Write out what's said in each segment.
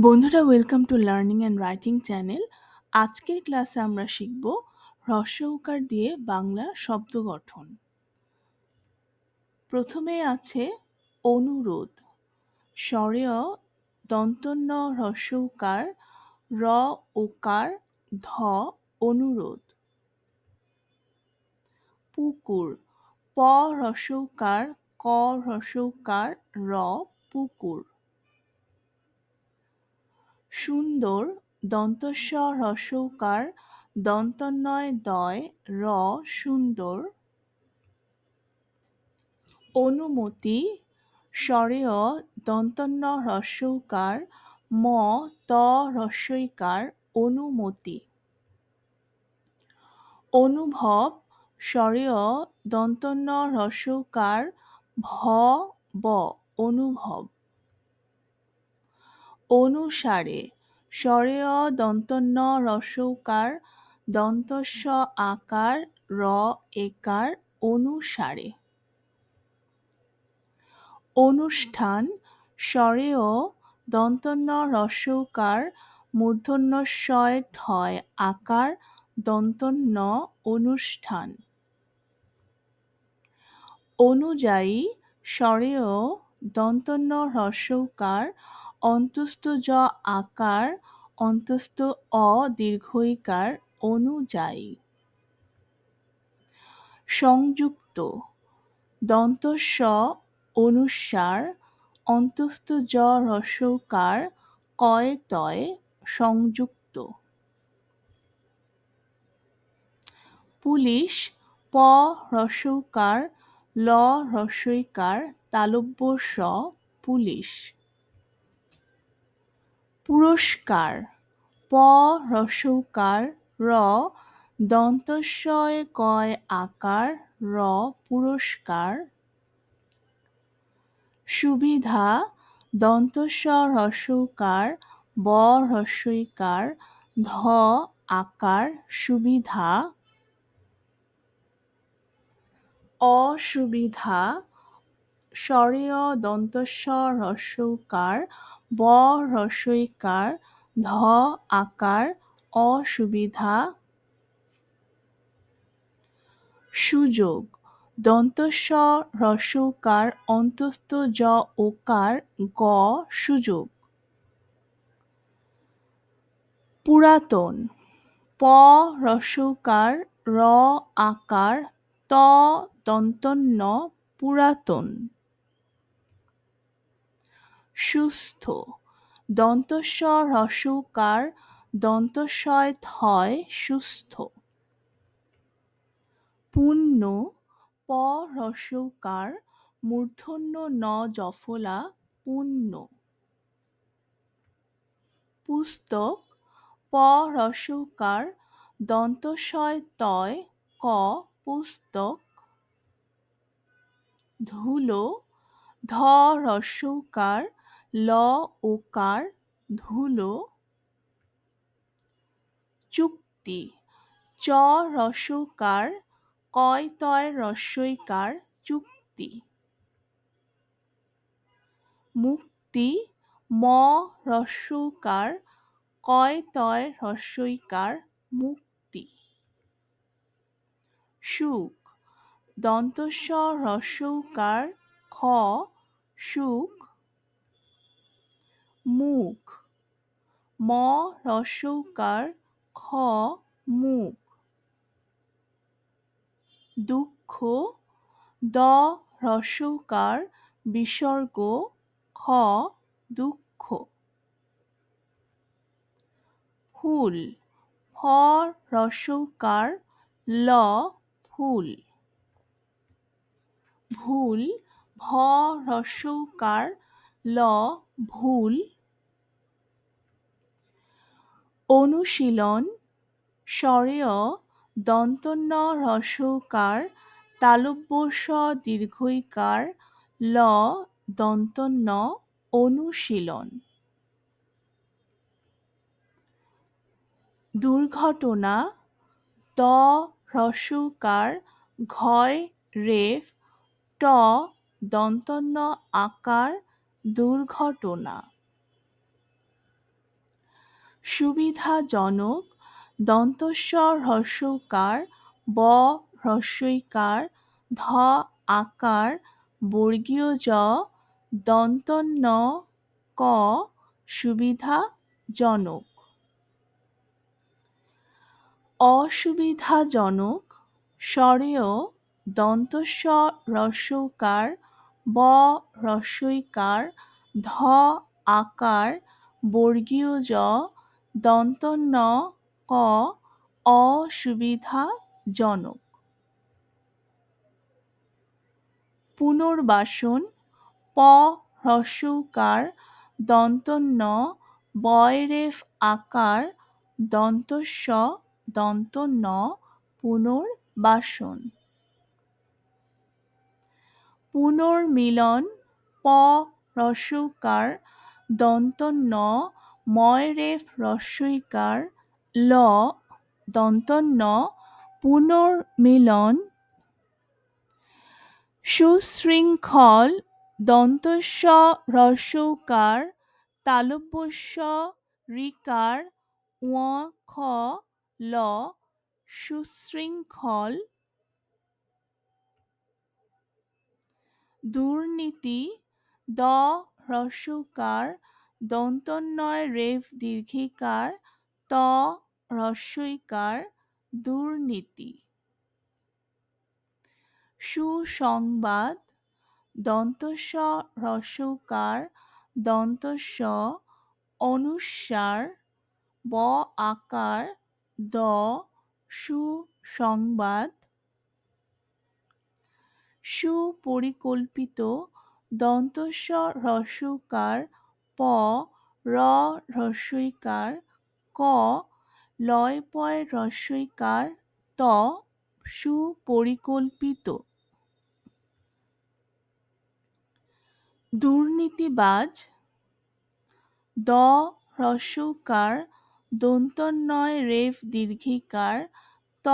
বন্ধুরা welcome to learning and writing channel আজকের ক্লাসে আমরা শিখব হ্রস্ব উকার দিয়ে বাংলা শব্দ গঠন। প্রথমে আছে অনুরোধ। স্বরেয় দন্তন্য হ্রস্ব উকার, র ওকার ধ অনুরোধ। পুকুর, প হ্রস্ব উকার, ক হ্রস্ব উকার, র পুকুর। সুন্দর দন্তস্ব হ্রস্বকার দন্তন্বয় দয় র সুন্দর। অনুমতি, স্বরেয় দন্তন্য হ্রস্বকার ম ত হ্রস্বইকার অনুমতি। অনুভব, স্বরেয় দন্তন্য হ্রস্বকার ভ ব, অনুভব। অনুসারে, স্বরেয় দন্তন্য রসৌকার, দন্তস্ব আকার, র একার অনুসারে। অনুষ্ঠান, স্বরেয় দন্তন্য রসৌকার, মূর্ধন্যস্বয় ঠয় আকার, দন্তন্য অনুষ্ঠান। অনুযায়ী, স্বরেয় দন্তন্য হ্রস্বকার অন্তস্থ জ আকার, অন্তস্থ অ দীর্ঘইকার অনুযায়ী। সংযুক্ত, দন্তস্ব অনুসার, অন্তস্থ জ হ্রস্বকার কয় তয়, সংযুক্ত। পুলিশ, প হ্রস্বকার ল হ্রস্বইকার তালব্য স, পুলিশ। পুরস্কার। প হ্রস্বকার র দন্তস্বয় কয় আকার, র পুরস্কার। সুবিধা দন্তস্ব হ্রস্বকার ব হ্রস্বইকার ধ আকার, সুবিধা। অসুবিধা, স্বরেয় দন্তস্ব হ্রস্বকার ব হ্রস্বইকার ধ আকার অসুবিধা সুযোগ, দন্তস্ব হ্রস্বকার অন্তস্থ জ ওকার, গ সুযোগ। পুরাতন, প হ্রস্বকার র আকার, ত দন্তন্য পুরাতন। সুস্থ। দন্তস্ব হ্রস্বকার দন্তস্বয় থয় সুস্থ। পুণ্য প হ্রস্বকার মূর্ধন্য ন জফলা পুণ্য। পুস্তক প হ্রস্বকার দন্তস্বয় তয় ক পুস্তক। ধুলো ধ হ্রস্বকার ল ওকার ধুলো চুক্তি। চ রস্যকার কয় তয় রস্যইকার চুক্তি। মুক্তি, ম রস্যকার কয় তয় হ্রস্বইকার মুক্তি। সুখ, দন্তস্ব হ্রস্বকার খ সুখ মুখ। ম হ্রস্বকার খ মুখ। দুঃখ, দ হ্রস্বকার বিসর্গ, খ দুঃখ। ফুল ফ হ্রস্বকার ল ফুল। ভুল, ভ হ্রস্বকার ল ভুল। অনুশীলন স্বরেয় দন্তন্য হ্রস্বকার তালব্য স দীর্ঘইকার ল দন্তন্য অনুশীলন। দুর্ঘটনা ত হ্রস্বকার ঘয় রেফ ট দন্তন্য আকার দুর্ঘটনা। সুবিধাজনক দন্তস্ব হ্রস্বকার, ব হ্রস্বইকার ধ আকার, বর্গীয় জ দন্তন্য ক সুবিধাজনক। অসুবিধাজনক স্বরেয় দন্তস্ব হ্রস্বকার, ব হ্রস্বইকার ধ আকার, বর্গীয় জ দন্তন্য ক অসুবিধাজনক পুনর্বাসন প হ্রস্বকার দন্ত ন বয়রেফ আকার দন্তস্ব ন পুনর্বাসন। পুনর্মিলন প হ্রস্বকার দন্তন্য ময়রেফ হ্রস্বইকার ল দন্তন্য পুনর্মিলন। সুশৃঙ্খল দন্তস্ব হ্রস্বকার তালব্যস্য ঋকার ও খ ল সুশৃঙ্খল দুর্নীতি দ হ্রস্বকার দন্তন্বয় রেফ দীর্ঘিকার, ত হ্রস্বইকার, দুর্নীতি। সুসংবাদ, দন্তস্ব হ্রস্বকার, দন্তস্ব অনুস্বার ব আকার, দ সুসংবাদ। সুপরিকল্পিত, দন্তস্ব হ্রস্বকার প র হ্রস্বইকার ক লয় পয় হ্রস্বইকার ত সুপরিকল্পিত। দুর্নীতিবাজ, দ হ্রস্বকার দন্তন্নয় রেফ দীর্ঘিকার, ত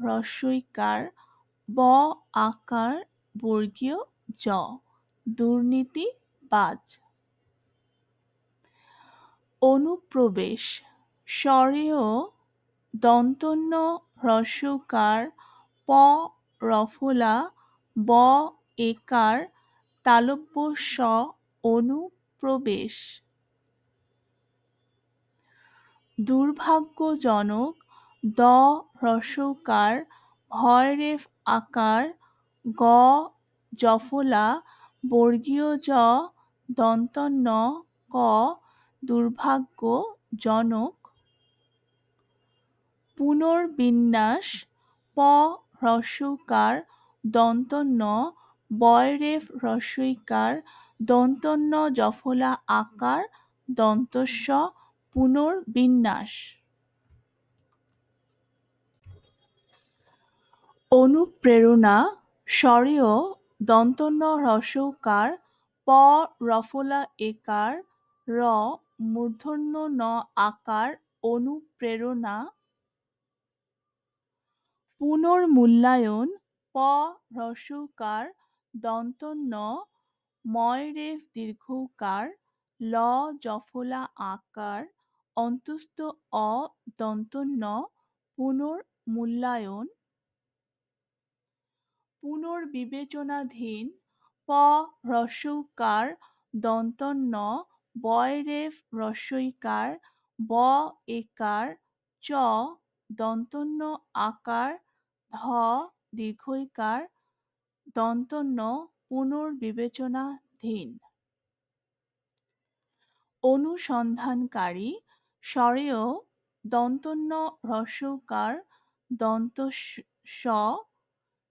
হ্রস্বইকার ব আকার, বর্গীয় জ, দুর্নীতিবাজ। অনুপ্রবেশ স্বরেয় দন্তন্য হ্রস্বকার প, রফলা, ব, একার, তালব্য, স, অনুপ্রবেশ। দুর্ভাগ্যজনক, দ, হ্রস্বকার, ভয়রেফ আকার, গ, জফলা, বর্গীয় জ, দন্তন্য, ক দুর্ভাগ্যজনক পুনর্বিন্যাস প হ্রস্বকার দন্তন্য বয়রেফ হ্রস্বইকার দন্তন্য জফলা আকার দন্তস্ব পুনর্বিন্যাস। অনুপ্রেরণা স্বরেয় দন্তন্য হ্রস্বকার প রফলা একার র মূর্ধন্য ন আকার অনুপ্রেরণা। পুনর্মূল্যায়ন প হ্রস্বকার দন্তন্য ময়রেফ দীর্ঘকার ল জফলা আকার অন্তস্থ অ দন্ত ন পুনর্মূল্যায়ন। পুনর্বিবেচনাধীন প হ্রস্বকার দন্তন্য বয়রেফ হ্রস্বইকার ব একার, চ দন্তন্য আকার, ধ দীর্ঘইকার, দন্তন্য পুনর্বিবেচনাধীন। অনুসন্ধানকারী স্বরেয় দন্তন্য হ্রস্বকার দন্ত স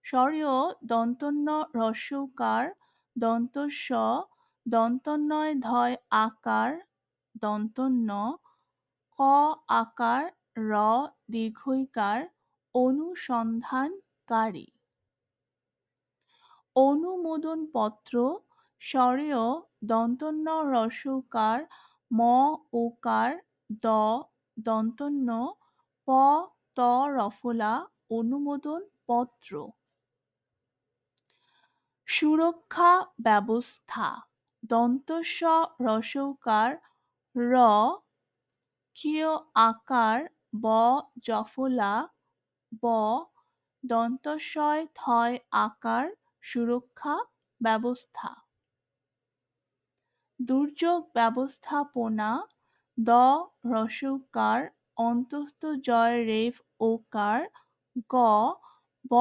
স্বরেয় দন্তন্য হ্রস্বকার দন্ত স দন্তন্বয় ধয় আকার দন্তন্য ক আকার, র দীর্ঘইকার, অনুসন্ধানকারী। অনুমোদনপত্র স্বরেয় দন্তন্য রসকার, ম ওকার দ দন্তন্য প ত রফলা অনুমোদন পত্র সুরক্ষা ব্যবস্থা দন্তস্ব হ্রস্বকার র কিয় আকার ব জফলা ব দন্তস্বয় থয় আকার সুরক্ষা ব্যবস্থা। দুর্যোগ ব্যবস্থাপনা দ রসৌকার অন্তস্থ জয় রেফ ওকার গ ব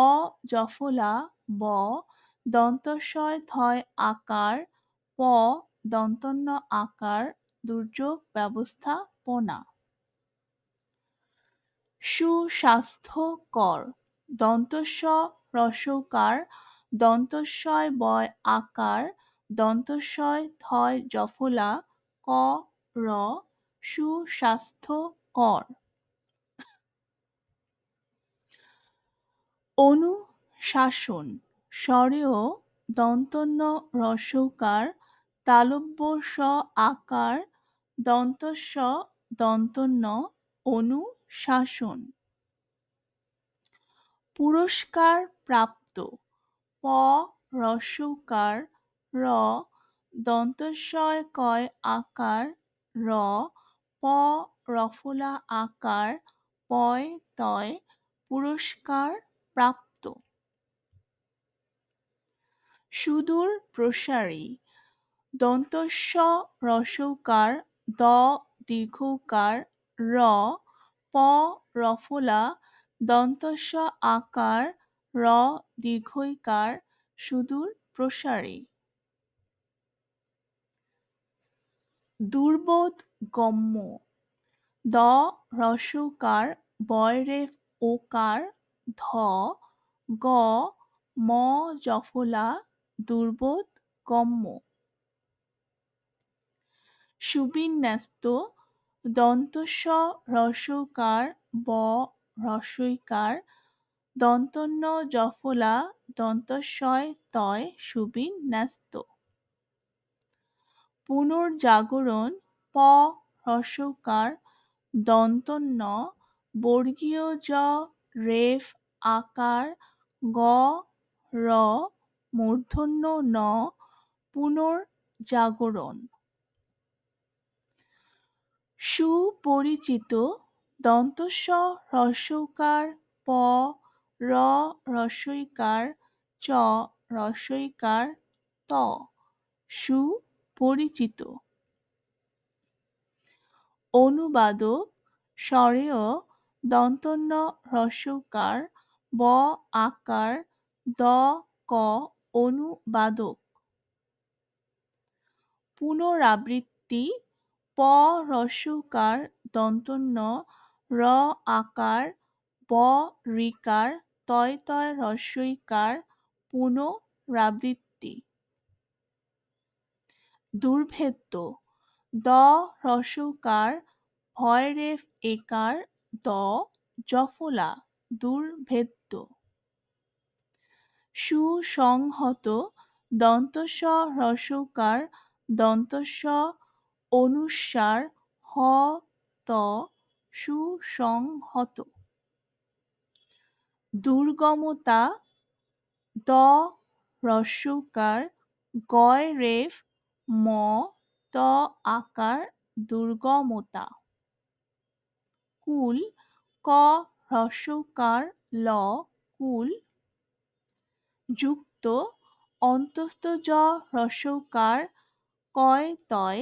জফলা ব দন্তস্বয় থয় আকার প, দন্তন্য আকার, দুর্যোগ ব্যবস্থাপনা সুস্বাস্থ্যকর দন্তস্ব রসৌকার দন্তস্বয় বয় আকার, দন্তস্বয় থয় জফলা, ক, র, সুস্বাস্থ্যকর। অনুশাসন, স্বরেও দন্তন্য রসৌকার তালব্য স আকার, দন্ত দন্তন্য অনুশাসন পুরস্কার প্রাপ্ত। প রস্যকার র দন্তস্বয় কয় আকার, র প রফলা আকার, পয় তয় পুরস্কার প্রাপ্ত। সুদূর প্রসারী দন্তস্ব রসৌকার, দ দীর্ঘকার, র প রফলা, দন্তস্ব আকার, র দীর্ঘইকার, সুদূর প্রসারী। দুর্বোধ গম্য, দ রসৌকার বয়রেফ ওকার, ধ গ ম জফলা, দুর্বোধ গম্য। সুবিন্যস্ত দন্তস্ব রসৌকার ব রসৈকার দন্তন্য জফলা দন্তস্বয় তয় সুবিন্যস্ত। পুনর্জাগরণ প হ্রস্বকার দন্তন্য বর্গীয় জ রেফ আকার গ র মূর্ধন্য ন পুনর্জাগরণ। সুপরিচিত দন্তস্ব হ্রস্বকার প, র হ্রস্বইকার চ হ্রস্বইকার ত। সুপরিচিত। অনুবাদক স্বরেয় দন্তন্য হ্রস্বকার ব আকার দ ক অনুবাদক। পুনরাবৃত্তি প হ্রস্বকার দন্তন্য, র আকার, ব রিকার তয় তয় হ্রস্বইকার পুনরাবৃত্তি দুর্ভেদ্য, দ হ্রস্বকার ভয়রেফ একার, দ জফলা, দুর্ভেদ্য। সুসংহত, দন্তস্ব হ্রস্বকার দন্তস্ব অনুস্বার হ ত সুসংহত। দুর্গমতা, দ হ্রস্বকার গয়, রেফ, ম, ত, আকার, দুর্গমতা। কুল, ক হ্রস্বকার ল, কুল। যুক্ত, অন্তস্থ জ হ্রস্বকার কয়, তয়